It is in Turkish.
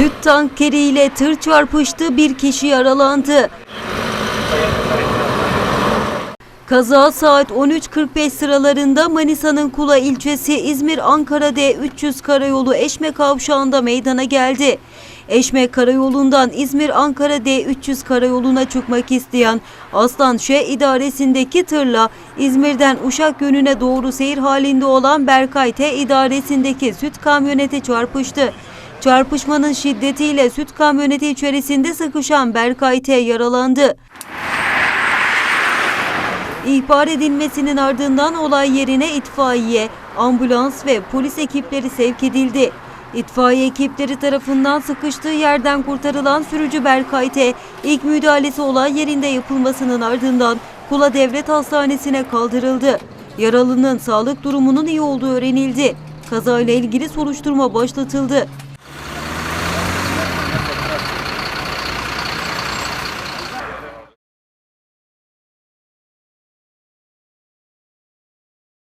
Süt tankeriyle tır çarpıştı, bir kişi yaralandı. Kaza saat 13.45 sıralarında Manisa'nın Kula ilçesi İzmir-Ankara D300 karayolu Eşme kavşağında meydana geldi. Eşme karayolundan İzmir-Ankara D300 karayoluna çıkmak isteyen Aslan Şe idaresindeki tırla İzmir'den Uşak yönüne doğru seyir halinde olan Berkay T idaresindeki süt kamyoneti çarpıştı. Çarpışmanın şiddetiyle süt kamyoneti içerisinde sıkışan Berkay T yaralandı. İhbar edilmesinin ardından olay yerine itfaiye, ambulans ve polis ekipleri sevk edildi. İtfaiye ekipleri tarafından sıkıştığı yerden kurtarılan sürücü Berkay T, ilk müdahalesi olay yerinde yapılmasının ardından Kula Devlet Hastanesi'ne kaldırıldı. Yaralının sağlık durumunun iyi olduğu öğrenildi. Kazayla ilgili soruşturma başlatıldı.